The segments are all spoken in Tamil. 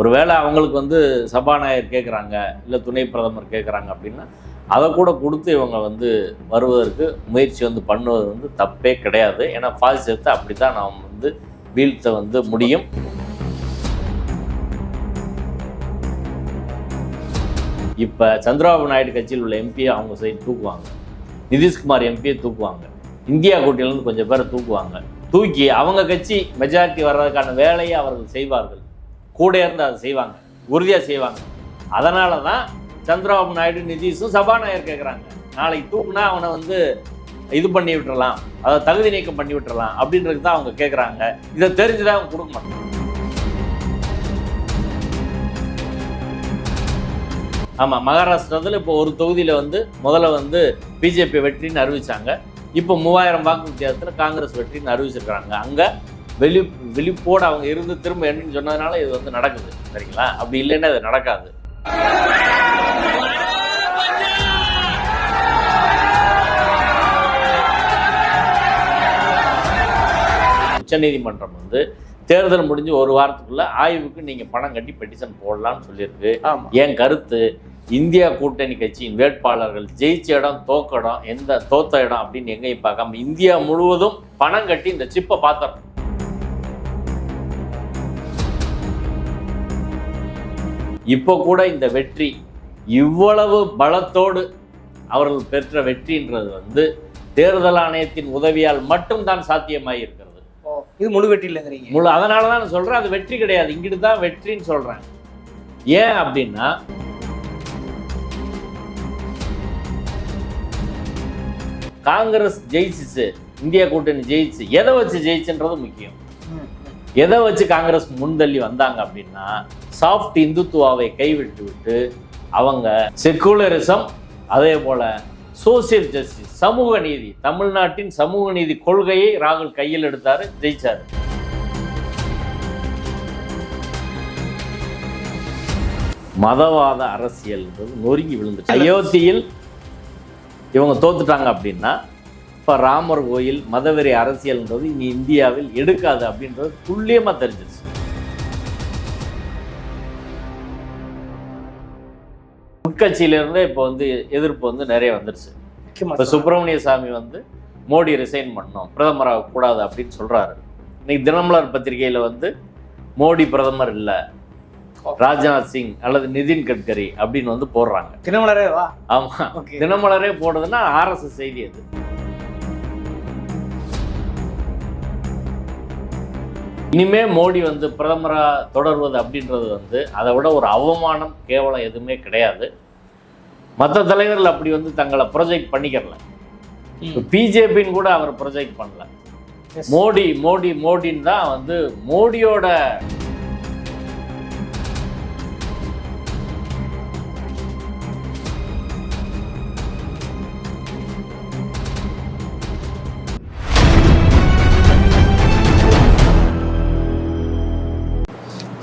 ஒருவேளை அவங்களுக்கு வந்து சபாநாயகர் கேட்குறாங்க இல்லை துணை பிரதமர் கேட்குறாங்க அப்படின்னா அதை கூட கொடுத்து இவங்க வந்து வருவதற்கு முயற்சி வந்து பண்ணுவது வந்து தப்பே கிடையாது. ஏன்னா பாசிசத்தை அப்படி தான் நாம் வந்து வீழ்த்த வந்து முடியும். இப்போ சந்திரபாபு நாயுடு கட்சியில் உள்ள எம்பியை அவங்க சைடு தூக்குவாங்க. நிதிஷ்குமார் எம்பியை தூக்குவாங்க. இந்தியா கூட்டிலேருந்து கொஞ்சம் பேரை தூக்குவாங்க. தூக்கி அவங்க கட்சி மெஜாரிட்டி வர்றதுக்கான வேலையை அவர்கள் செய்வார்கள். கூட இருந்து அதை செய்வாங்க உறுதியாக செய்வாங்க. அதனால தான் சந்திரபாபு நாயுடு நிதிஷும் சபாநாயகர் கேட்குறாங்க நாளைக்கு தூக்குனா அவனை வந்து இது பண்ணி விட்டுறலாம் அதை தகுதி நீக்கம் பண்ணி விட்டுறலாம் அப்படின்றது தான் அவங்க கேட்குறாங்க இதை தெரிஞ்சுதான் அவங்க கொடுக்க மாட்டாங்க. ஆமாம் மகாராஷ்டிரத்தில் இப்போ ஒரு தொகுதியில் வந்து முதல்ல வந்து பிஜேபி வெற்றின்னு அறிவித்தாங்க இப்போ மூவாயிரம் வாக்கு வித்தியாசத்தில் காங்கிரஸ் வெற்றின்னு அறிவிச்சிருக்கிறாங்க. அங்கே வெளி விழிப்போடு அவங்க இருந்து திரும்ப என்னன்னு சொன்னதுனால இது வந்து நடக்குது சரிங்களா? அப்படி இல்லைன்னா இது நடக்காது. உச்சநீதிமன்றம் வந்து தேர்தல் முடிஞ்சு ஒரு வாரத்துக்குள்ள ஆய்வுக்கு நீங்க பணம் கட்டி பெட்டிஷன் போடலாம்னு சொல்லியிருக்கு. என் கருத்து? இந்தியா கூட்டணி கட்சியின் வேட்பாளர்கள் ஜெயிச்ச இடம் தோக்க இடம் எந்த தோத்த இடம் அப்படின்னு எங்கேயும் பார்க்காம இந்தியா முழுவதும் பணம் கட்டி இந்த சிப்பை பார்த்தோம் இப்போ கூட இந்த வெற்றி இவ்வளவு பலத்தோடு அவர்கள் பெற்ற வெற்றின்றது வந்து தேர்தல் ஆணையத்தின் உதவியால் மட்டும்தான் சாத்தியமாகி இருக்கிறது இது முழு வெற்றி இல்லைங்கிறீங்க. முழு அதனால தான் நான் சொல்றேன் அது வெற்றி கிடையாது. இங்கிட்டு தான் வெற்றின்னு சொல்றேன். ஏன் அப்படின்னா காங்கிரஸ் ஜெயிச்சிச்சு இந்தியா கூட்டணி ஜெயிச்சு எதை வச்சு ஜெயிச்சுன்றது முக்கியம். எதை வச்சு காங்கிரஸ் முன்தள்ளி வந்தாங்க அப்படின்னா சாஃப்ட் இந்துத்துவாவை கைவிட்டு விட்டு அவங்க செக்குலரிசம் அதே போல சோசியல் ஜஸ்டிஸ் சமூக நீதி தமிழ்நாட்டின் சமூக நீதி கொள்கையை ராகுல் கையில் எடுத்தாரு ஜெயிச்சாரு. மதவாத அரசியல் நொறுங்கி விழுந்துச்சு. அயோத்தியில் இவங்க தோத்துட்டாங்க அப்படின்னா இப்போ ராமர் கோயில் மதவெறி அரசியல்ன்றது இனி இந்தியாவில் எடுக்காது அப்படின்றது துல்லியமாக தெரிஞ்சிருச்சு. உட்கட்சியிலிருந்தே இப்போ வந்து எதிர்ப்பு வந்து நிறைய வந்துருச்சு. இப்போ சுப்பிரமணிய சாமி வந்து மோடி ரிசைன் பண்ணணும் பிரதமராக கூடாது அப்படின்னு சொல்றாரு. இன்னைக்கு தினமலர் பத்திரிகையில வந்து மோடி பிரதமர் இல்ல ராஜ்நாத் சிங் அல்லது நிதின் கட்கரி அப்படின்னு வந்து போடுறாங்க. தினமலரே வா. ஆமா. தினமலரே போடுறதுன்னா ஆர்எஸ்எஸ் செய்தி அது. இனிமே மோடி வந்து பிரதமரா தொடர்வது அப்படின்றது வந்து அதை விட ஒரு அவமானம் கேவலம் எதுவுமே கிடையாது. மற்ற தலைவர்கள் அப்படி வந்து தங்களை ப்ரொஜெக்ட் பண்ணிக்கிறல. பிஜேபின்னு கூட அவர் ப்ரொஜெக்ட் பண்ணல. மோடி மோடி மோடின்னு தான் வந்து மோடியோட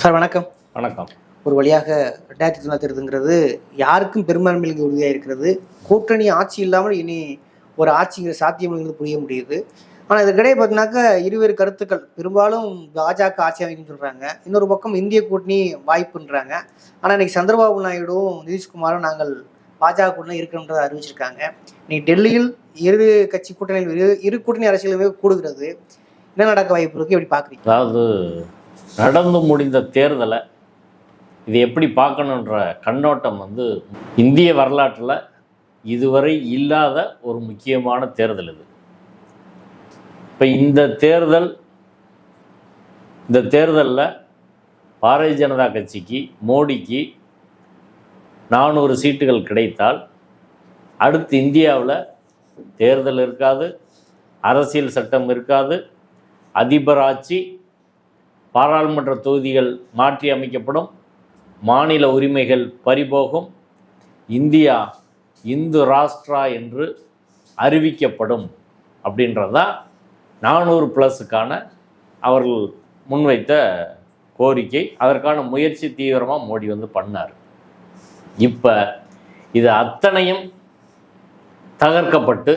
சார் வணக்கம். வணக்கம். ஒரு வழியாக ரெண்டாயிரத்தி தொண்ணூத்திருதுங்கிறது யாருக்கும் பெரும்பான்மையிலிருந்து உறுதியாக இருக்கிறது. கூட்டணி ஆட்சி இல்லாமல் இனி ஒரு ஆட்சிங்கிற சாத்தியம்ங்கிறது புரிய முடியுது. ஆனால் இதற்கிடையே பார்த்தீங்கன்னாக்கா இருவேறு கருத்துக்கள். பெரும்பாலும் பாஜக ஆட்சி அமைக்கும் சொல்கிறாங்க இன்னொரு பக்கம் இந்திய கூட்டணி வாய்ப்புன்றாங்க. ஆனால் இன்னைக்கு சந்திரபாபு நாயுடும் நிதிஷ்குமாரும் நாங்கள் பாஜக கூட்டணி இருக்கணுன்றதை அறிவிச்சிருக்காங்க. இன்னைக்கு டெல்லியில் இரு கட்சி கூட்டணியில் இரு இரு கூட்டணி அரசியலுமே கூடுகிறது. என்ன நடக்க வாய்ப்பு இருக்கு? எப்படி பார்க்குறீங்க? அதாவது நடந்து முடிந்த தேர்தலை இது எப்படி பார்க்கணுன்ற கண்ணோட்டம் வந்து இந்திய வரலாற்றில் இதுவரை இல்லாத ஒரு முக்கியமான தேர்தல் இது. இப்போ இந்த தேர்தல் இந்த தேர்தலில் பாரதிய ஜனதா கட்சிக்கு மோடிக்கு நானூறு சீட்டுகள் கிடைத்தால் அடுத்து இந்தியாவில் தேர்தல் இருக்காது அரசியல் சட்டம் இருக்காது அதிபர் ஆட்சி பாராளுமன்ற தொகுதிகள் மாற்றி அமைக்கப்படும் மாநில உரிமைகள் பறிபோகும் இந்தியா இந்து ராஷ்டிரா என்று அறிவிக்கப்படும் அப்படின்றதான் நானூறு ப்ளஸுக்கான அவர்கள் முன்வைத்த கோரிக்கை. அதற்கான முயற்சி தீவிரமாக மோடி வந்து பண்ணார். இப்போ இது அத்தனையும் தகர்க்கப்பட்டு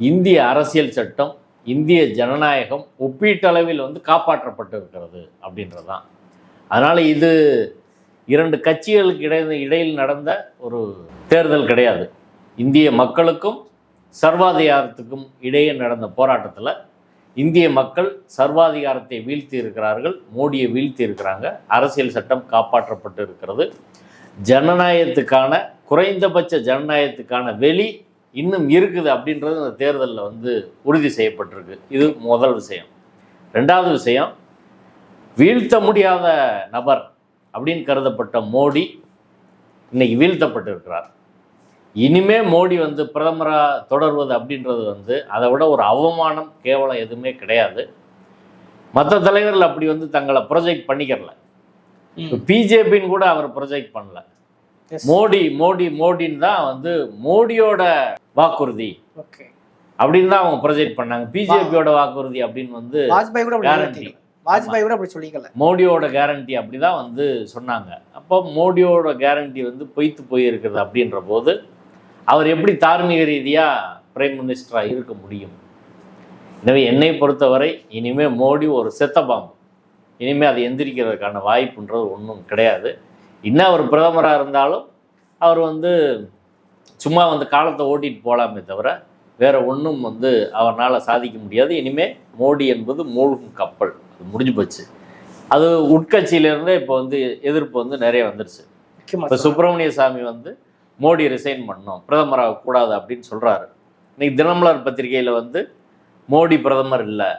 இந்திய அரசியல் சட்டம் இந்திய ஜனநாயகம் ஒப்பீட்டளவில் வந்து காப்பாற்றப்பட்டு இருக்கிறது அப்படின்றது தான் அதனால் இது இரண்டு கட்சிகளுக்கு இடையில் இடையில் நடந்த ஒரு தேர்தல் கிடையாது. இந்திய மக்களுக்கும் சர்வாதிகாரத்துக்கும் இடையே நடந்த போராட்டத்தில் இந்திய மக்கள் சர்வாதிகாரத்தை வீழ்த்தி இருக்கிறார்கள் மோடியை வீழ்த்தி இருக்கிறாங்க அரசியல் சட்டம் காப்பாற்றப்பட்டு இருக்கிறது. ஜனநாயகத்துக்கான குறைந்தபட்ச ஜனநாயகத்துக்கான வெளி இன்னும் இருக்குது அப்படின்றது இந்த தேர்தலில் வந்து உறுதி செய்யப்பட்டிருக்கு. இது முதல் விஷயம். ரெண்டாவது விஷயம் வீழ்த்த முடியாத நபர் அப்படின்னு கருதப்பட்ட மோடி இன்னைக்கு வீழ்த்தப்பட்டிருக்கிறார். இனிமே மோடி வந்து பிரதமராக தொடர்வது அப்படின்றது வந்து அதை விட ஒரு அவமானம் கேவலம் எதுவுமே கிடையாது. மற்ற தலைவர்கள் அப்படி வந்து தங்களை ப்ரொஜெக்ட் பண்ணிக்கிறல. பிஜேபின்னு கூட அவர் ப்ரொஜெக்ட் பண்ணல. மோடி மோடி மோடின்னு தான் வந்து மோடியோட வாக்குறுதி. ஓகே அப்படின்னு தான் அவங்க ப்ரொஜெக்ட் பண்ணாங்க. பிஜேபியோட வாக்குறுதி அப்படின்னு வந்து வாஜ்பாய் கூட. சொல்லிக்கல. வாஜ்பாய் கூட அப்படி சொல்லிக்கல. மோடியோட கேரண்டி அப்படி தான் வந்து சொன்னாங்க. அப்போ மோடியோட கேரண்டி வந்து பொய்த்து போயிருக்கிறது அப்படின்ற போது அவர் எப்படி தார்மீக ரீதியாக பிரைம் மினிஸ்டராக இருக்க முடியும்? எனவே என்னை பொறுத்தவரை இனிமே மோடி ஒரு செத்த பாம்பு. இனிமேல் அது எந்திரிக்கிறதுக்கான வாய்ப்புன்றது ஒன்றும் கிடையாது. இன்னும் அவர் பிரதமராக இருந்தாலும் அவர் வந்து சும்மா வந்து காலத்தை ஓட்டிட்டு போகலாமே தவிர வேற ஒன்றும் வந்து அவரால் சாதிக்க முடியாது. இனிமே மோடி என்பது மூழ்கும் கப்பல். அது முடிஞ்சு போச்சு. அது உட்கட்சியிலேருந்தே இப்போ வந்து எதிர்ப்பு வந்து நிறைய வந்துருச்சு. இப்போ சுப்பிரமணிய சாமி வந்து மோடி ரிசைன் பண்ணணும் பிரதமராக கூடாது அப்படின்னு சொல்றாரு. இன்னைக்கு தினமலர் பத்திரிகையில் வந்து மோடி பிரதமர் இல்லை.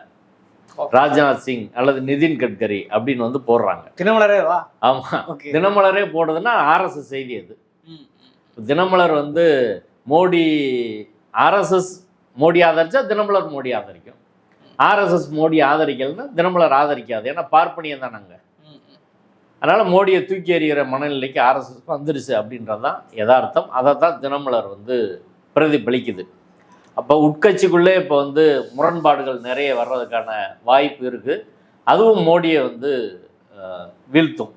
ராஜ்நாத் சிங் அல்லது நிதின் கட்கரி அப்படின்னு வந்து போடுறாங்க. தினமலரே வா. ஆமா. தினமலரே போடுறதுன்னா ஆர்எஸ்எஸ் செய்தி அது. தினமலர் வந்து மோடி ஆர்எஸ்எஸ் மோடி ஆதரிச்சா தினமலர் மோடி ஆதரிக்கும். ஆர்எஸ்எஸ் மோடி ஆதரிக்கலைன்னா தினமலர் ஆதரிக்காது. ஏன்னா பார்ப்பனியம் தான் நாங்கள் அதனால மோடியை தூக்கி எறிகிற மனநிலைக்கு ஆர்எஸ்எஸ் வந்துருச்சு அப்படின்றது தான் யதார்த்தம். அதை தான் தினமலர் வந்து பிரதிபலிக்குது. அப்போ உட்கட்சிக்குள்ளே இப்போ வந்து முரண்பாடுகள் நிறைய வர்றதுக்கான வாய்ப்பு இருக்குது அதுவும் மோடியை வந்து வீழ்த்தும்.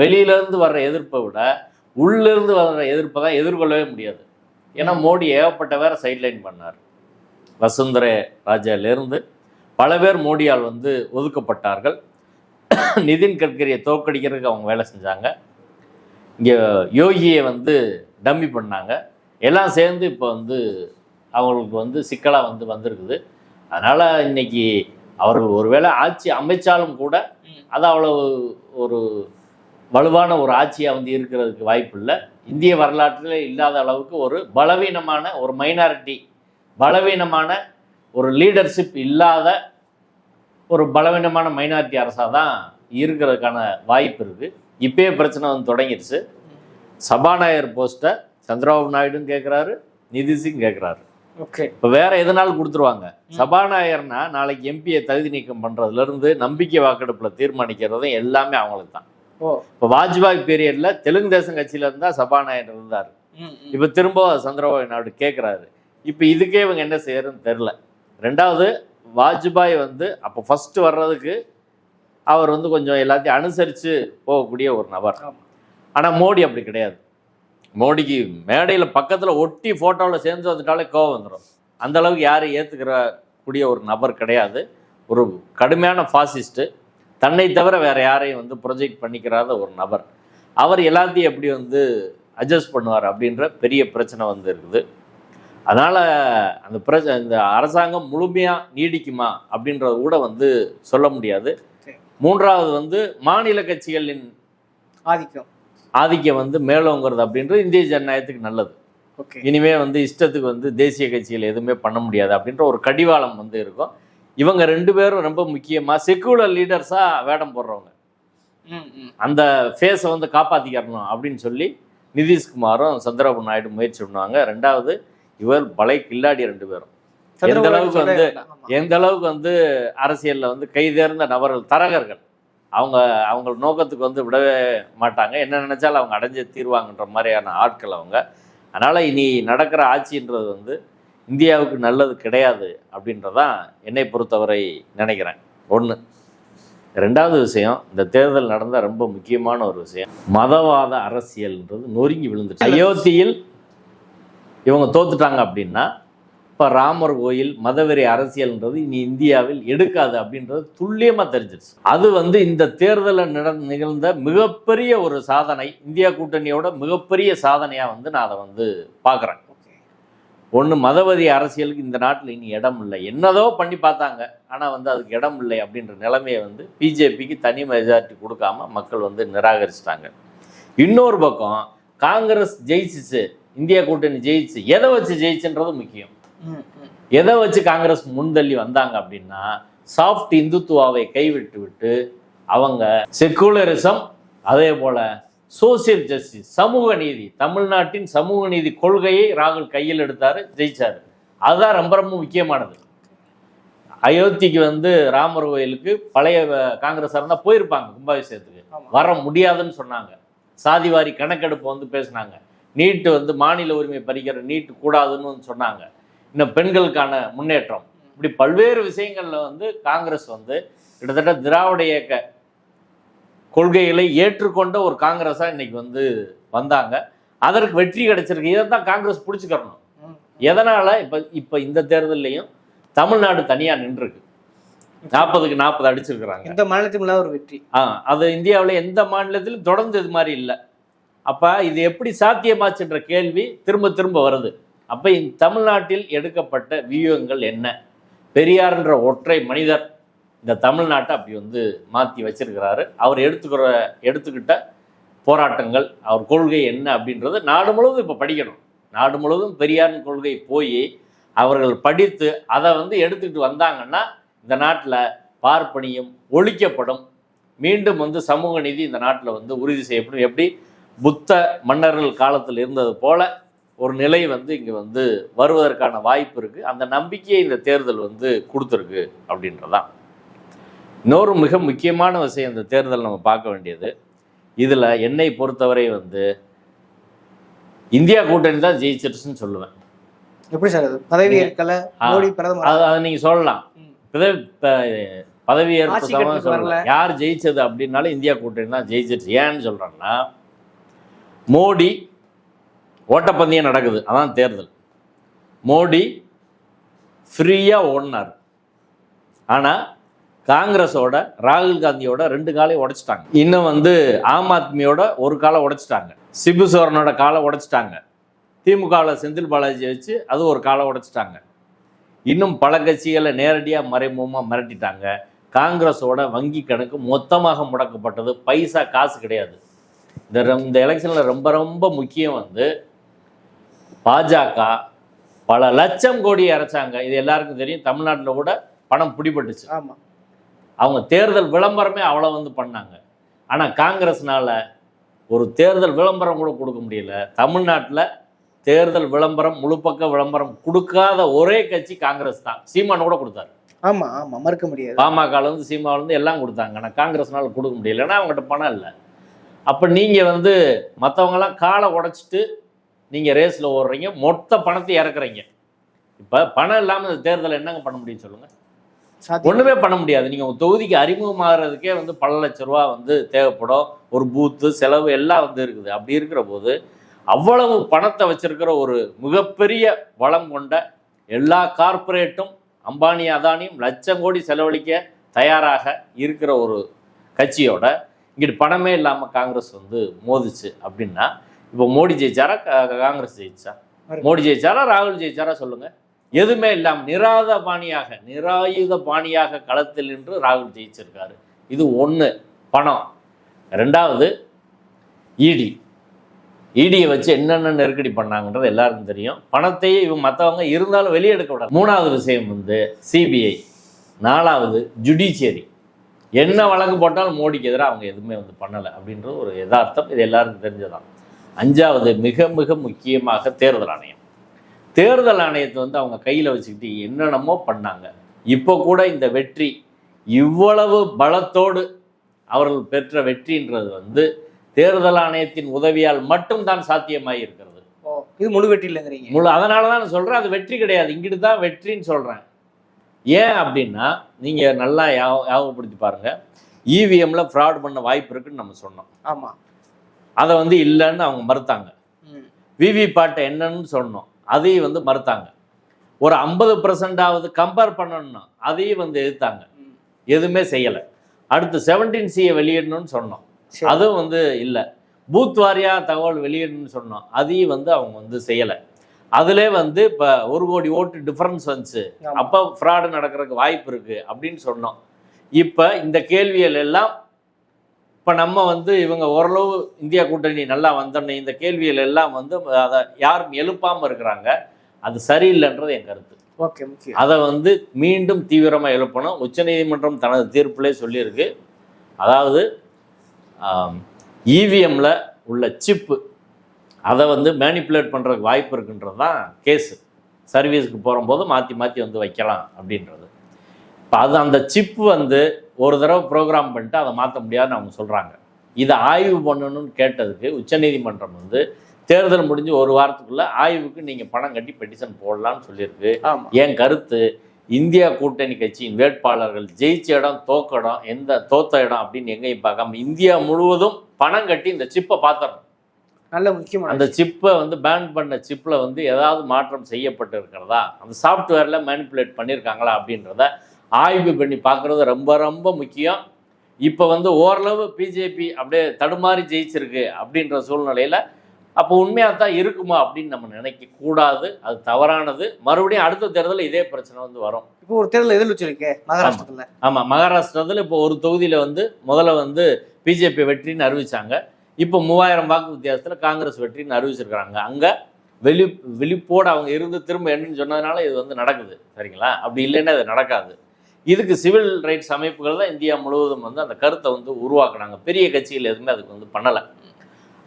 வெளியிலேருந்து வர்ற எதிர்ப்பை விட உள்ளிருந்து வர்ற எதிர்ப்பை தான் எதிர்கொள்ளவே முடியாது. ஏன்னா மோடி ஏகப்பட்ட பேரை சைட்லைன் பண்ணார். வசுந்தர ராஜாலேருந்து பல பேர் மோடியால் வந்து ஒதுக்கப்பட்டார்கள். நிதின் கட்கரியை தோற்கடிக்கிறதுக்கு அவங்க வேலை செஞ்சாங்க. இங்கே யோகியை வந்து டம்மி பண்ணாங்க. எல்லாம் சேர்ந்து இப்போ வந்து அவங்களுக்கு வந்து சிக்கலாக வந்து வந்திருக்குது. அதனால் இன்னைக்கு அவர்கள் ஒருவேளை ஆட்சி அமைச்சாலும் கூட அது அவ்வளவு ஒரு வலுவான ஒரு ஆட்சியாக வந்து இருக்கிறதுக்கு வாய்ப்பு இல்லை. இந்திய வரலாற்றில் இல்லாத அளவுக்கு ஒரு பலவீனமான ஒரு மைனாரிட்டி பலவீனமான ஒரு லீடர்ஷிப் இல்லாத ஒரு பலவீனமான மைனாரிட்டி அரசாக தான் இருக்கிறதுக்கான வாய்ப்பு இருக்குது இப்பயே பிரச்சனை வந்து தொடங்கிடுச்சு. சபாநாயகர் போஸ்ட்டை சந்திரபாபு நாயுடும் கேட்குறாரு நிதிஷும் கேட்குறாரு ஓகே இப்போ வேற எதனாலும் கொடுத்துருவாங்க? சபாநாயகர்னா நாளைக்கு எம்பியை தகுதி நீக்கம் பண்றதுல இருந்து நம்பிக்கை வாக்கெடுப்புல தீர்மானிக்கிறதும் எல்லாமே அவங்களுக்கு தான். இப்போ வாஜ்பாய் பீரியட்ல தெலுங்கு தேசம் கட்சியில இருந்தா சபாநாயகர் இருந்தார். இப்போ திரும்ப சந்திரபாபு நாயுடு கேட்குறாரு இப்போ இதுக்கே இவங்க என்ன செய்யறதுன்னு தெரில ரெண்டாவது வாஜ்பாய் வந்து அப்போ ஃபர்ஸ்ட் வர்றதுக்கு அவர் வந்து கொஞ்சம் எல்லாத்தையும் அனுசரித்து போகக்கூடிய ஒரு நபர். ஆனால் மோடி அப்படி கிடையாது. மோடிக்கு மேடையில் பக்கத்தில் ஒட்டி ஃபோட்டோவில் சேர்ந்து வந்துட்டாலே கோவம் வந்துடும் அந்த அளவுக்கு யாரும் ஏற்றுக்கிற கூடிய ஒரு நபர் கிடையாது. ஒரு கடுமையான ஃபாசிஸ்ட்டு தன்னை தவிர வேற யாரையும் வந்து ப்ரொஜெக்ட் பண்ணிக்கிறாத ஒரு நபர். அவர் எல்லாத்தையும் எப்படி வந்து அட்ஜஸ்ட் பண்ணுவார் அப்படின்ற பெரிய பிரச்சனை வந்து இருக்குது. அதனால் அந்த பிரச்ச இந்த அரசாங்கம் முழுமையாக நீடிக்குமா அப்படின்றத கூட வந்து சொல்ல முடியாது. மூன்றாவது வந்து மாநில கட்சிகளின் ஆதிக்கம். ஆதிக்கம் வந்து மேலோங்கிறது அப்படின்றது இந்திய ஜனநாயகத்துக்கு நல்லது. இனிமே வந்து இஷ்டத்துக்கு வந்து தேசிய கட்சிகள் எதுவுமே பண்ண முடியாது அப்படின்ற ஒரு கடிவாளம் வந்து இருக்கும். இவங்க ரெண்டு பேரும் ரொம்ப முக்கியமாக செக்குலர் லீடர்ஸாக வேடம் போடுறவங்க. அந்த ஃபேஸை வந்து காப்பாற்றிக்கிறணும் அப்படின்னு சொல்லி நிதிஷ்குமாரும் சந்திரபாபு நாயுடு முயற்சி பண்ணுவாங்க. ரெண்டாவது இவர் பலை கில்லாடி ரெண்டு பேரும். எந்த அளவுக்கு வந்து எந்த அளவுக்கு வந்து அரசியலில் வந்து கைதேர்ந்த நபர்கள் தரகர்கள் அவங்க அவங்க நோக்கத்துக்கு வந்து விடவே மாட்டாங்க. என்ன நினைச்சாலும் அவங்க அடைஞ்சு தீர்வாங்கன்ற மாதிரியான ஆட்கள் அவங்க. அதனால் இனி நடக்கிற ஆட்சின்றது வந்து இந்தியாவுக்கு நல்லது கிடையாது அப்படின்றதான் என்னை பொறுத்தவரை நினைக்கிறேன். ஒன்று ரெண்டாவது விஷயம் இந்த தேர்தல் நடந்த ரொம்ப முக்கியமான ஒரு விஷயம். மதவாத அரசியல்ன்றது நொறுங்கி விழுந்துச்சு அயோத்தியில் இவங்க தோத்துட்டாங்க அப்படின்னா இப்போ ராமர் கோயில் மதவெறி அரசியல்ன்றது இனி இந்தியாவில் எடுக்காது அப்படின்றது துல்லியமாக தெரிஞ்சிருச்சு. அது வந்து இந்த தேர்தலில் நட நிகழ்ந்த மிகப்பெரிய ஒரு சாதனை இந்தியா கூட்டணியோட மிகப்பெரிய சாதனையாக வந்து நான் அதை வந்து பார்க்குறேன். ஒன்று மதவதி அரசியலுக்கு இந்த நாட்டில் இனி இடம் இல்லை. என்னதோ பண்ணி பார்த்தாங்க. ஆனால் வந்து அதுக்கு இடம் இல்லை அப்படின்ற நிலைமையை வந்து பிஜேபிக்கு தனி மெஜாரிட்டி கொடுக்காம மக்கள் வந்து நிராகரிச்சிட்டாங்க. இன்னொரு பக்கம் காங்கிரஸ் ஜெயிச்சிச்சு இந்தியா கூட்டணி ஜெயிச்சு. எதை வச்சு ஜெயிச்சுன்றது முக்கியம். எதை வச்சு காங்கிரஸ் முன்தள்ளி வந்தாங்க அப்படின்னா சாஃப்ட் இந்துத்துவாவை கைவிட்டு விட்டு அவங்க செக்குலரிசம் அதே போல சோசியல் ஜஸ்டிஸ் சமூக நீதி தமிழ்நாட்டின் சமூக நீதி கொள்கையை ராகுல் கையில் எடுத்தாரு ஜெயிச்சாரு. அதுதான் ரொம்ப ரொம்ப முக்கியமானது. அயோத்திக்கு வந்து ராமர் கோயிலுக்கு பழைய காங்கிரஸ் இருந்தால் போயிருப்பாங்க கும்பாபிஷேகத்துக்கு. வர முடியாதுன்னு சொன்னாங்க. சாதிவாரி கணக்கெடுப்பு வந்து பேசினாங்க. நீட்டு வந்து மாநில உரிமை பறிக்கிற நீட்டு கூடாதுன்னு சொன்னாங்க. இன்னும் பெண்களுக்கான முன்னேற்றம். இப்படி பல்வேறு விஷயங்கள்ல வந்து காங்கிரஸ் வந்து கிட்டத்தட்ட திராவிட இயக்க கொள்கைகளை ஏற்றுக்கொண்ட ஒரு காங்கிரஸா இன்னைக்கு வந்து வந்தாங்க. அதற்கு வெற்றி கிடைச்சிருக்கு. இதை தான் காங்கிரஸ் பிடிச்சிக்கிறணும். எதனால? இப்ப இப்ப இந்த தேர்தல்லையும் தமிழ்நாடு தனியா நின்றுருக்கு. நாற்பதுக்கு நாற்பது அடிச்சிருக்கிறாங்க. எந்த மாநிலத்திலும் இல்லாத ஒரு வெற்றி. ஆ அது இந்தியாவில் எந்த மாநிலத்திலும் தொடர்ந்து இது மாதிரி இல்லை. அப்போ இது எப்படி சாத்தியமாச்சுன்ற கேள்வி திரும்ப திரும்ப வருது. அப்போ இந்த தமிழ்நாட்டில் எடுக்கப்பட்ட வியூகங்கள் என்ன? பெரியார்ன்ற ஒற்றை மனிதர் இந்த தமிழ்நாட்டை அப்படி வந்து மாற்றி வச்சிருக்கிறாரு. அவர் எடுத்துக்கிற எடுத்துக்கிட்ட போராட்டங்கள் அவர் கொள்கை என்ன அப்படின்றது நாடு முழுவதும் இப்போ படிக்கணும். நாடு முழுவதும் பெரியாரின் கொள்கை போய் அவர்கள் படித்து அதை வந்து எடுத்துக்கிட்டு வந்தாங்கன்னா இந்த நாட்டில் பார்ப்பனியும் ஒழிக்கப்படும். மீண்டும் வந்து சமூக நீதி இந்த நாட்டில் வந்து உறுதி செய்யப்படும். எப்படி? புத்த மன்னர்கள் காலத்தில் இருந்தது போல ஒரு நிலை வந்து இங்கே வந்து வருவதற்கான வாய்ப்பு இருக்குது அந்த நம்பிக்கையை இந்த தேர்தல் வந்து கொடுத்துருக்கு அப்படின்றதான் இன்னொரு மிக முக்கியமான விஷயம் இந்த தேர்தல் நம்ம பார்க்க வேண்டியது. இதில் என்னை பொறுத்தவரை வந்து இந்தியா கூட்டணி தான் ஜெயிச்சிருச்சுன்னு சொல்லுவேன். எப்படி சார் அது? பதவி ஏற்கல. மோடி பிரதமர். அது அதை நீங்கள் சொல்லலாம். பதவி சொல்லலாம். யார் ஜெயிச்சது அப்படின்னாலும் இந்தியா கூட்டணி தான் ஜெயிச்சிருச்சு. ஏன்னு சொல்கிறேன்னா மோடி ஓட்டப்பந்தயம் நடக்குது. அதான் தேர்தல். மோடி ஃப்ரீயாக ஓடினார். ஆனால் காங்கிரஸோட ராகுல் காந்தியோட ரெண்டு காலையும் உடைச்சிட்டாங்க. இன்னும் வந்து ஆம் ஆத்மியோட ஒரு காலை உடைச்சிட்டாங்க. சிபு சோரனோட காலை உடைச்சிட்டாங்க. திமுகவில் செந்தில் பாலாஜி வச்சு அது ஒரு காலை உடைச்சிட்டாங்க. இன்னும் பல கட்சிகளை நேரடியாக மறைமுகமாக மிரட்டிட்டாங்க. காங்கிரஸோட வங்கி கணக்கு மொத்தமாக முடக்கப்பட்டது. பைசா காசு கிடையாது. இந்த இந்த எலெக்ஷனில் ரொம்ப ரொம்ப முக்கியம் வந்து பாஜக பல லட்சம் கோடி இறைச்சாங்க இது எல்லாருக்கும் தெரியும். தமிழ்நாட்டில் கூட பணம் பிடிபட்டுச்சு. ஆமா. அவங்க தேர்தல் விளம்பரமே அவ்வளோ வந்து பண்ணாங்க. ஆனால் காங்கிரஸ்னால ஒரு தேர்தல் விளம்பரம் கூட கொடுக்க முடியல. தமிழ்நாட்டில் தேர்தல் விளம்பரம் முழுப்பக்க விளம்பரம் கொடுக்காத ஒரே கட்சி காங்கிரஸ் தான். சீமான் கூட கொடுத்தாரு. ஆமா ஆமா. மறுக்க முடியாது. பாமகலேருந்து சீமாவிலேருந்து எல்லாம் கொடுத்தாங்க. ஆனால் காங்கிரஸ்னால கொடுக்க முடியல. ஏன்னா அவங்ககிட்ட பணம் இல்லை. அப்போ நீங்கள் வந்து மற்றவங்களாம் காலை உடைச்சிட்டு நீங்கள் ரேஸில் ஓடுறீங்க மொத்த பணத்தை இறக்குறீங்க. இப்போ பணம் இல்லாமல் இந்த தேர்தலை என்னங்க பண்ண முடியும் சொல்லுங்கள் ஒண்ணுமே பண்ண முடியாது. நீங்க உங்க தொகுதிக்கு அறிமுகமாகறதுக்கே வந்து பல லட்ச ரூபா வந்து தேவைப்படும். ஒரு பூத்து செலவு எல்லாம் வந்து இருக்குது. அப்படி இருக்கிற போது அவ்வளவு பணத்தை வச்சிருக்கிற ஒரு மிகப்பெரிய வளம் கொண்ட எல்லா கார்ப்பரேட்டும் அம்பானி அதானியும் லட்சம் கோடி செலவழிக்க தயாராக இருக்கிற ஒரு கட்சியோட இங்கிட்டு பணமே இல்லாமல் காங்கிரஸ் வந்து மோதிச்சு அப்படின்னா இப்போ மோடி ஜெயிச்சாரா காங்கிரஸ் ஜெயிச்சா? மோடி ஜெயிச்சாரா ராகுல் ஜெயிச்சாரா சொல்லுங்க. எதுவுமே இல்லாமல் நிராத பாணியாக நிராயுத பாணியாக களத்தில் நின்று ராகுல் ஜெயிச்சிருக்காரு. இது ஒன்று பணம். ரெண்டாவது இடி இடியை வச்சு என்னென்ன நெருக்கடி பண்ணாங்கன்றது எல்லாருக்கும் தெரியும். பணத்தையே இவங்க மற்றவங்க இருந்தாலும் வெளியே எடுக்க விடாது மூணாவது விஷயம் வந்து சிபிஐ நாலாவது ஜுடிஷியரி என்ன வழக்கு போட்டாலும் மோடிக்கு எதிராக அவங்க எதுவுமே வந்து பண்ணலை அப்படின்றது ஒரு யதார்த்தம். இது எல்லாருக்கும் தெரிஞ்சதான் அஞ்சாவது மிக மிக முக்கியமாக தேர்தல் ஆணையம். தேர்தல் ஆணையத்தை வந்து அவங்க கையில் வச்சுக்கிட்டு என்னென்னமோ பண்ணாங்க. இப்போ கூட இந்த வெற்றி இவ்வளவு பலத்தோடு அவர்கள் பெற்ற வெற்றின்றது வந்து தேர்தல் ஆணையத்தின் உதவியால் மட்டும்தான் சாத்தியமாகி இருக்கிறது இது முழு வெற்றி இல்லைங்கிறீங்க முழு அதனால தான் நான் சொல்கிறேன் அது வெற்றி கிடையாது. இங்கிட்டு தான் வெற்றின்னு சொல்கிறேன் ஏன் அப்படின்னா நீங்கள் நல்லா ஞாப- ஞாபகப்படுத்தி பாருங்கள் இவிஎம்ல ஃப்ராட் பண்ண வாய்ப்பு இருக்குன்னு நம்ம சொன்னோம். ஆமா. அதை வந்து இல்லைன்னு அவங்க மறுத்தாங்க. விவி பாட்டை என்னன்னு சொன்னோம். அதையும் வந்து மறுத்தாங்க. ஒரு ஐம்பது பர்சன்டாவது கம்பேர் பண்ணணும்னா அதையும் வந்து எதிர்த்தாங்க. எதுவுமே செய்யலை. அடுத்து செவன்டீன் சியை வெளியிடணும்னு சொன்னோம். அதுவும் வந்து இல்லை. பூத் வாரியா தகவல் வெளியிடணும்னு சொன்னோம். அதையும் வந்து அவங்க வந்து செய்யலை. அதிலே வந்து இப்போ ஒரு கோடி ஓட்டு டிஃபரன்ஸ் வந்துச்சு. அப்போ ஃப்ராடு நடக்கிறதுக்கு வாய்ப்பு இருக்கு அப்படின்னு சொன்னோம். இப்போ இந்த கேள்விகள் எல்லாம் இப்போ நம்ம வந்து இவங்க ஓரளவு இந்தியா கூட்டணி நல்லா வந்தோடனே இந்த கேள்விகள் எல்லாம் வந்து அதை யாரும் எழுப்பாமல் இருக்கிறாங்க. அது சரியில்லைன்றது என் கருத்து. ஓகே முக்கியம். அதை வந்து மீண்டும் தீவிரமாக எழுப்பணும். உச்சநீதிமன்றம் தனது தீர்ப்பிலே சொல்லியிருக்கு. அதாவது இவிஎம்ல உள்ள சிப்பு அதை வந்து மேனிப்புலேட் பண்ணுறதுக்கு வாய்ப்பு இருக்குன்றது தான் கேஸு சர்வீஸ்க்கு போகும்போது மாற்றி மாற்றி வந்து வைக்கலாம் அப்படின்றது. இப்போ அது அந்த சிப்பு வந்து ஒரு தடவை ப்ரோக்ராம் பண்ணிட்டு அதை மாற்ற முடியாதுன்னு அவங்க சொல்கிறாங்க இதை ஆய்வு பண்ணணும்னு கேட்டதுக்கு உச்சநீதிமன்றம் வந்து தேர்தல் முடிஞ்சு ஒரு வாரத்துக்குள்ள ஆய்வுக்கு நீங்கள் பணம் கட்டி பெட்டிஷன் போடலாம்னு சொல்லியிருக்கு. என் கருத்து? இந்தியா கூட்டணி கட்சியின் வேட்பாளர்கள் ஜெயிச்ச இடம் தோக்க இடம் எந்த தோத்த இடம் அப்படின்னு எங்கேயும் பார்க்காம இந்தியா முழுவதும் பணம் கட்டி இந்த சிப்பை பார்த்துடணும் நல்ல முக்கியமான அந்த சிப்பை வந்து பேன் பண்ண சிப்பில் வந்து ஏதாவது மாற்றம் செய்யப்பட்டு இருக்கிறதா அந்த சாஃப்ட்வேரில் மேனிப்புலேட் பண்ணியிருக்காங்களா அப்படின்றத ஆய்வு பண்ணி பார்க்குறது ரொம்ப ரொம்ப முக்கியம். இப்போ வந்து ஓரளவு பிஜேபி அப்படியே தடுமாறி ஜெயிச்சிருக்கு அப்படின்ற சூழ்நிலையில் அப்போ உண்மையாக தான் இருக்குமா அப்படின்னு நம்ம நினைக்க கூடாது அது தவறானது. மறுபடியும் அடுத்த தேர்தலில் இதே பிரச்சனை வந்து வரும். இப்போ ஒரு தேர்தல் எதிர் வச்சிருக்கே மகாராஷ்டிரத்துல ஆமாம் மகாராஷ்டிரத்தில் இப்போ ஒரு தொகுதியில் வந்து முதல்ல வந்து பிஜேபி வெற்றின்னு அறிவிச்சாங்க. இப்போ மூவாயிரம் வாக்கு வித்தியாசத்தில் காங்கிரஸ் வெற்றின்னு அறிவிச்சிருக்கிறாங்க. அங்கே வெளி விழிப்போடு அவங்க இருந்து திரும்ப என்னன்னு சொன்னதுனால இது வந்து நடக்குது. சரிங்களா? அப்படி இல்லைன்னா இது நடக்காது. இதுக்கு சிவில் ரைட்ஸ் அமைப்புகள் தான் இந்தியா முழுவதும் வந்து அந்த கருத்தை வந்து உருவாக்குனாங்க. பெரிய கட்சிகள் எதுவுமே அதுக்கு வந்து பண்ணலை.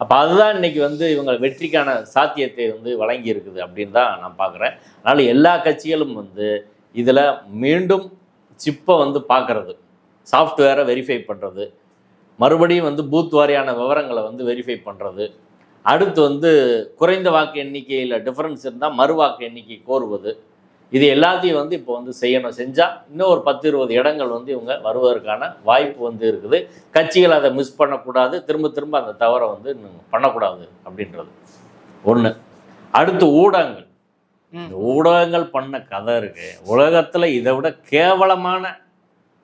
அப்போ அதுதான் இன்னைக்கு வந்து இவங்க வெற்றிக்கான சாத்தியத்தை வந்து வழங்கி இருக்குது அப்படின்னு தான் நான் பார்க்குறேன் அதனால் எல்லா கட்சிகளும் வந்து இதில் மீண்டும் சிப்பை வந்து பார்க்குறது சாஃப்ட்வேரை வெரிஃபை பண்ணுறது மறுபடியும் வந்து பூத் வாரியான விவரங்களை வந்து வெரிஃபை பண்ணுறது அடுத்து வந்து குறைந்த வாக்கு எண்ணிக்கையில் டிஃப்ரென்ஸ் இருந்தால் மறு வாக்கு எண்ணிக்கை கோருவது இது எல்லாத்தையும் வந்து இப்போ வந்து செய்யணும். செஞ்சால் இன்னும் ஒரு பத்து இருபது இடங்கள் வந்து இவங்க வருவதற்கான வாய்ப்பு வந்து இருக்குது. கட்சிகள் அதை மிஸ் பண்ணக்கூடாது. திரும்ப திரும்ப அந்த தவறை வந்து இன்னும் பண்ணக்கூடாது அப்படின்றது. ஒன்று அடுத்து ஊடகங்கள். இந்த ஊடகங்கள் பண்ண கதை இருக்கு. உலகத்தில் இதை விட கேவலமான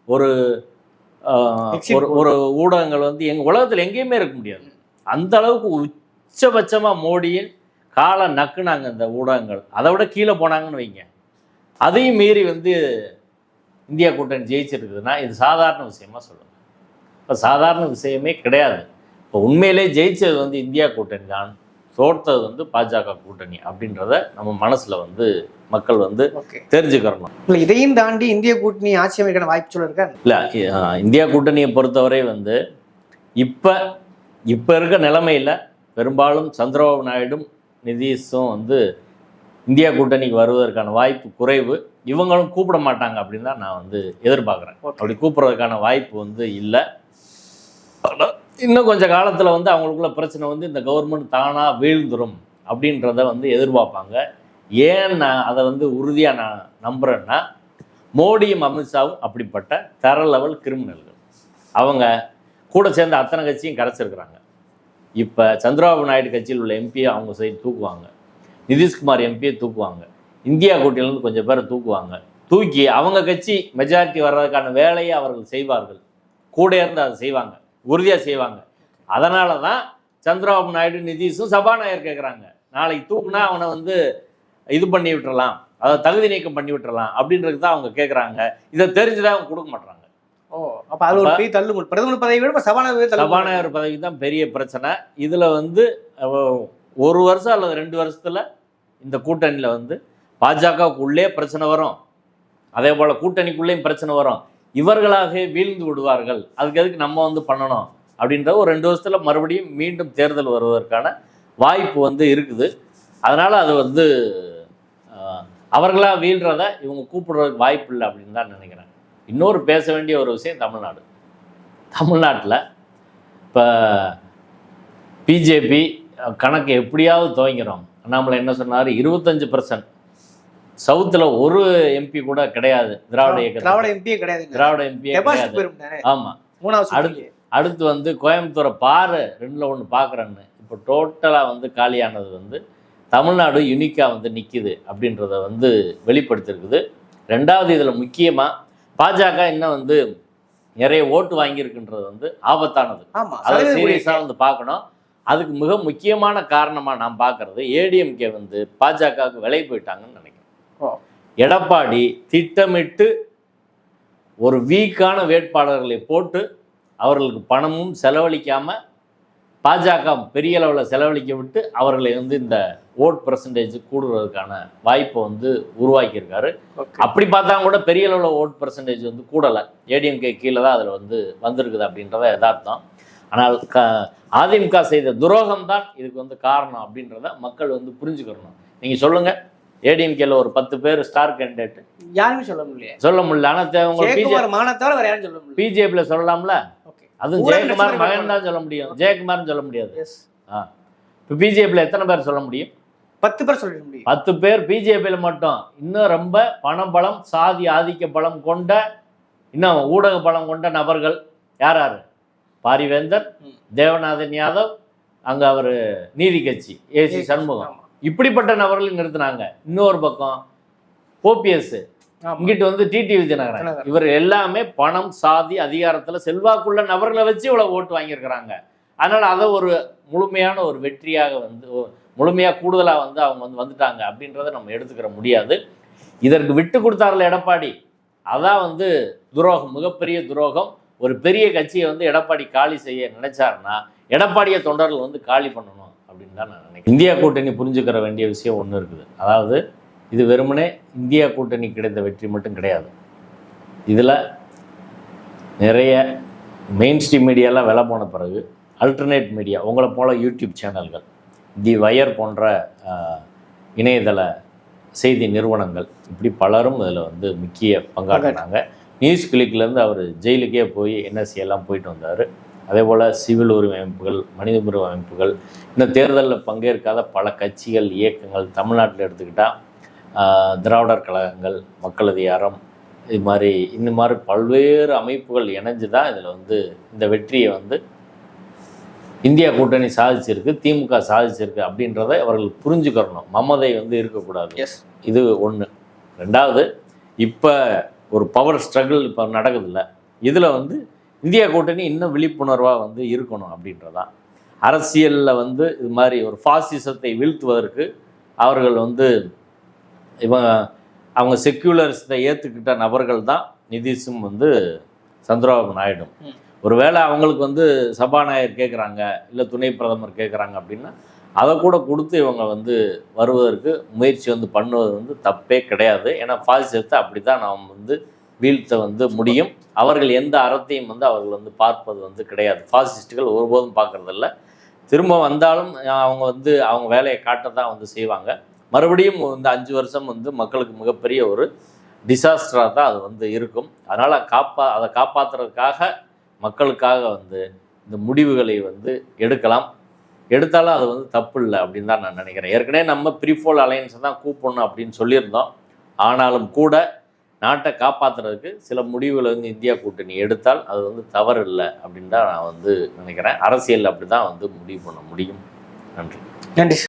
ஒரு ஒரு ஒரு ஊடகங்கள் வந்து எங்கள் உலகத்தில் எங்கேயுமே இருக்க முடியாது. அந்த அளவுக்கு உச்சபட்சமாக மோடியின் காலை நக்குனாங்க இந்த ஊடகங்கள். அதை விட கீழே போனாங்கன்னு வைங்க. அதையும் மீறி வந்து இந்தியா கூட்டணி ஜெயிச்சிருக்குதுன்னா இது சாதாரண விஷயமா சொல்லுங்க. இப்போ சாதாரண விஷயமே கிடையாது. இப்போ உண்மையிலே ஜெயிச்சது வந்து இந்தியா கூட்டணி தான் தோற்றது வந்து பாஜக கூட்டணி அப்படின்றத நம்ம மனசுல வந்து மக்கள் வந்து தெரிஞ்சுக்கிறணும். இல்ல இதையும் தாண்டி இந்திய கூட்டணி ஆட்சி அமைக்கான வாய்ப்பு சொல்ல இருக்கா இல்லை இந்தியா கூட்டணியை பொறுத்தவரை வந்து இப்போ இப்போ இருக்க நிலைமையில் பெரும்பாலும் சந்திரபாபு நாயுடும் நிதிஷும் வந்து இந்தியா கூட்டணிக்கு வருவதற்கான வாய்ப்பு குறைவு. இவங்களும் கூப்பிட மாட்டாங்க அப்படின்னு தான் நான் வந்து எதிர்பார்க்குறேன். அப்படி கூப்பிட்றதுக்கான வாய்ப்பு வந்து இல்லை. இன்னும் கொஞ்சம் காலத்தில் வந்து அவங்களுக்குள்ள பிரச்சனை வந்து இந்த கவர்மெண்ட் தானாக வீழ்ந்துரும் அப்படின்றத வந்து எதிர்பார்ப்பாங்க. ஏன் நான் அதை வந்து உறுதியாக நான் நம்புகிறேன்னா மோடியும் அமித்ஷாவும் அப்படிப்பட்ட தர லெவல் கிரிமினல்கள் அவங்க கூட சேர்ந்த அத்தனை கட்சியும் கரைச்சிருக்கிறாங்க. இப்போ சந்திரபாபு நாயுடு கட்சியில் உள்ள எம்பியை அவங்க சைடு தூக்குவாங்க. நிதிஷ்குமார் எம்பியை தூக்குவாங்க. இந்தியா கூட்டிலேருந்து கொஞ்சம் பேரை தூக்குவாங்க. தூக்கி அவங்க கட்சி மெஜாரிட்டி வர்றதுக்கான வேலையை அவர்கள் செய்வார்கள். கூட இருந்து அதை செய்வாங்க. உறுதியாக செய்வாங்க. அதனால தான் சந்திரபாபு நாயுடு நிதிஷும் சபாநாயகர் கேட்குறாங்க நாளைக்கு தூக்குனா அவனை வந்து இது பண்ணி விட்டுறலாம். அதை தகுதி நீக்கம் பண்ணி விட்டுறலாம் அப்படின்றது தான் அவங்க கேட்குறாங்க இதை தெரிஞ்சுதான் அவங்க கொடுக்க மாட்றாங்க. ஓ அப்ப அது ஒரு பெரிய தள்ளுமுள். பிரதமர் பதவி விட சபாநாயகர். சபாநாயகர் பதவி தான் பெரிய பிரச்சனை. இதில் வந்து ஒரு வருஷம் அல்லது ரெண்டு வருஷத்தில் இந்த கூட்டணியில் வந்து பாஜகவுக்குள்ளே பிரச்சனை வரும். அதே போல் கூட்டணிக்குள்ளேயும் பிரச்சனை வரும். இவர்களாகவே வீழ்ந்து விடுவார்கள். அதுக்கு எதுக்கு நம்ம வந்து பண்ணணும்? அப்படின்ற ஒரு ரெண்டு வருஷத்தில் மறுபடியும் மீண்டும் தேர்தல் வருவதற்கான வாய்ப்பு வந்து இருக்குது. அதனால் அது வந்து அவர்களாக வீழ்கிறத இவங்க கூப்பிடுறதுக்கு வாய்ப்பு இல்லை அப்படின்னு தான் நினைக்கிறேன். இன்னொரு பேச வேண்டிய ஒரு விஷயம் தமிழ்நாடு. தமிழ்நாட்டில் இப்போ பிஜேபி கணக்கு எப்படியாவது துவங்கிறோம் அண்ணாமலை என்ன சொன்னார்? இருபத்தஞ்சு பர்சன்ட் சவுத்தில் ஒரு எம்பி கூட கிடையாது. திராவிட இயக்கத்தில் திராவிட எம்பியே கிடையாது. திராவிட எம்பியே கிடையாது. ஆமாம் மூணாவது அடுத்து-. அடுத்து வந்து கோயம்புத்தூரை பாரு ரெண்டில் ஒன்று பார்க்குறேன்னு இப்போ டோட்டலாக வந்து காலியானது வந்து தமிழ்நாடு யூனிக்காக வந்து நிற்கிது அப்படின்றத வந்து வெளிப்படுத்திருக்குது. ரெண்டாவது இதில் முக்கியமாக பாஜக இன்னும் வந்து நிறைய ஓட்டு வாங்கியிருக்குன்றது வந்து ஆபத்தானது. அதை சீரியஸாக வந்து பார்க்கணும். அதுக்கு மிக முக்கியமான காரணமாக நான் பார்க்கறது ஏடிஎம்கே வந்து பாஜகவுக்கு விலை போயிட்டாங்கன்னு நினைக்கிறேன். எடப்பாடி திட்டமிட்டு ஒரு வீக்கான வேட்பாளர்களை போட்டு அவர்களுக்கு பணமும் செலவழிக்காம பாஜக பெரிய அளவில் செலவழிக்க விட்டு அவர்களை வந்து இந்த ஓட் பர்சன்டேஜ் கூடுறதுக்கான வாய்ப்பை வந்து உருவாக்கியிருக்காரு. அப்படி பார்த்தா கூட பெரிய அளவில் ஓட் பர்சன்டேஜ் வந்து கூடலை ஏடிஎம்கே கீழே தான் அதில் வந்து வந்திருக்குது அப்படின்றத யதார்த்தம் ஆனால் க அதிமுக செய்த துரோகம் தான் இதுக்கு வந்து காரணம் அப்படின்றத மக்கள் வந்து புரிஞ்சுக்கிறணும் நீங்கள் சொல்லுங்கள் ஏடிஎம்கேல ஒரு பத்து பேர் ஸ்டார் கேண்டிடேட் யாருமே சொல்ல முடியல. சொல்ல முடியல. ஆனால் உங்க பிஜே ஜெயக்குமார் மகனை தவிர வேற யாரும் சொல்ல முடியல. பிஜேபியில் சொல்லலாம்ல? அதுவும் ஜெயக்குமார் மகன் தான் சொல்ல முடியும். ஜெயக்குமார்னு சொல்ல முடியாது. ஆ. இப்போ பிஜேபியில் எத்தனை பேர் சொல்ல முடியும்? பத்து பேர் சொல்ல முடியும். பத்து பேர் பிஜேபியில் மட்டும். இன்னும் ரொம்ப பணம் பலம் சாதி ஆதிக்க பலம் கொண்ட இன்னும் ஊடக பலம் கொண்ட நபர்கள் யார் யார்? பாரிவேந்தர். தேவநாதன் யாதவ் அங்கே அவர் நீதி கட்சி ஏசி சண்முகம். இப்படிப்பட்ட நபர்கள் நிறுத்தினாங்க இன்னொரு பக்கம் ஓபிஎஸ். இங்கிட்டு வந்து டிடிவி தினகரன் தினகரன். இவர் எல்லாமே பணம் சாதி அதிகாரத்துல செல்வாக்குள்ள நபர்களை வச்சு இவ்வளவு ஓட்டு வாங்கியிருக்கிறாங்க அதனால அதை ஒரு முழுமையான ஒரு வெற்றியாக வந்து ஒ- முழுமையா கூடுதலா வந்து அவங்க வந்து வந்துட்டாங்க அப்படின்றத நம்ம எடுத்துக்கிற முடியாது இதற்கு விட்டு கொடுத்தாருல எடப்பாடி அதான் வந்து துரோகம் மிகப்பெரிய துரோகம் ஒரு பெரிய கட்சியை வந்து எடப்பாடி காலி செய்ய நினைச்சாருன்னா எடப்பாடியை தொண்டர்கள் வந்து காலி பண்ணணும் அப்படின்னு தான் நான் நினைக்கிறேன். இந்தியா கூட்டணி புரிஞ்சுக்கிற வேண்டிய விஷயம் ஒன்று இருக்குது. அதாவது இது வெறுமனே இந்தியா கூட்டணி கிடைத்த வெற்றி மட்டும் கிடையாது. இதில் நிறைய மெயின் ஸ்ட்ரீம் மீடியாலாம் வில போன பிறகு அல்டர்னேட் மீடியா உங்களை போல யூடியூப் சேனல்கள் தி வயர் போன்ற இணையதள செய்தி நிறுவனங்கள் இப்படி பலரும் இதில் வந்து முக்கிய பங்காற்றினாங்க. நியூஸ் கிளிக்லேருந்து அவர் ஜெயிலுக்கே போய் என்எஸ்சி எல்லாம் போயிட்டு வந்தார். அதே போல் சிவில் உரிமை அமைப்புகள் மனித உரிமை அமைப்புகள் இந்த தேர்தலில் பங்கேற்காத பல கட்சிகள் இயக்கங்கள் தமிழ்நாட்டில் எடுத்துக்கிட்டால் திராவிடர் கழகங்கள் மக்கள் அதிகாரம் இது மாதிரி இந்த மாதிரி பல்வேறு அமைப்புகள் இணைஞ்சு தான் இதில் வந்து இந்த வெற்றியை வந்து இந்தியா கூட்டணி சாதிச்சிருக்கு திமுக சாதிச்சிருக்கு அப்படின்றத அவர்கள் புரிஞ்சுக்கிறணும். மமதை வந்து இருக்கக்கூடாது. எஸ் இது ஒன்று ரெண்டாவது இப்போ ஒரு பவர் ஸ்ட்ரகிள் இப்போ நடக்குதுல்ல. இதில் வந்து இந்தியா கூட்டணி இன்னும் விழிப்புணர்வாக வந்து இருக்கணும் அப்படின்றதான் அரசியலில் வந்து இது மாதிரி ஒரு ஃபாசிசத்தை வீழ்த்துவதற்கு அவர்கள் வந்து இவன் அவங்க செக்யூலரிசத்தை ஏற்றுக்கிட்ட நபர்கள் தான் நிதிஷும் வந்து சந்திரபாபு நாயுடும். ஒருவேளை அவங்களுக்கு வந்து சபாநாயகர் கேட்குறாங்க இல்லை துணை பிரதமர் கேட்குறாங்க அப்படின்னா அதை கூட கொடுத்து இவங்க வந்து வருவதற்கு முயற்சி வந்து பண்ணுவது வந்து தப்பே கிடையாது. ஏன்னா பாசிசத்தை அப்படி தான் நாம் வந்து வீழ்த்த வந்து முடியும். அவர்கள் எந்த அறத்தையும் வந்து அவர்கள் வந்து பார்ப்பது வந்து கிடையாது. பாசிஸ்டுகள் ஒருபோதும் பார்க்கறதில்ல. திரும்ப வந்தாலும் அவங்க வந்து அவங்க வேலையை காட்ட தான் வந்து செய்வாங்க. மறுபடியும் இந்த அஞ்சு வருஷம் வந்து மக்களுக்கு மிகப்பெரிய ஒரு டிசாஸ்டராக தான் அது வந்து இருக்கும். அதனால் காப்பா அதை காப்பாற்றுறதுக்காக மக்களுக்காக வந்து இந்த முடிவுகளை வந்து எடுக்கலாம். எடுத்தாலும் அது வந்து தப்பு இல்லை அப்படின்னு தான் நான் நினைக்கிறேன். ஏற்கனவே நம்ம ப்ரீஃபோல் அலையன்ஸை தான் கூப்பிடணும் அப்படின்னு சொல்லியிருந்தோம். ஆனாலும் கூட நாட்டை காப்பாற்றுறதுக்கு சில முடிவுகளை வந்து இந்தியா கூட்டணி எடுத்தால் அது வந்து தவறு இல்லை அப்படின்னு தான் நான் வந்து நினைக்கிறேன். அரசியல் அப்படி தான் வந்து முடிவு பண்ண முடியும். நன்றி. நன்றி.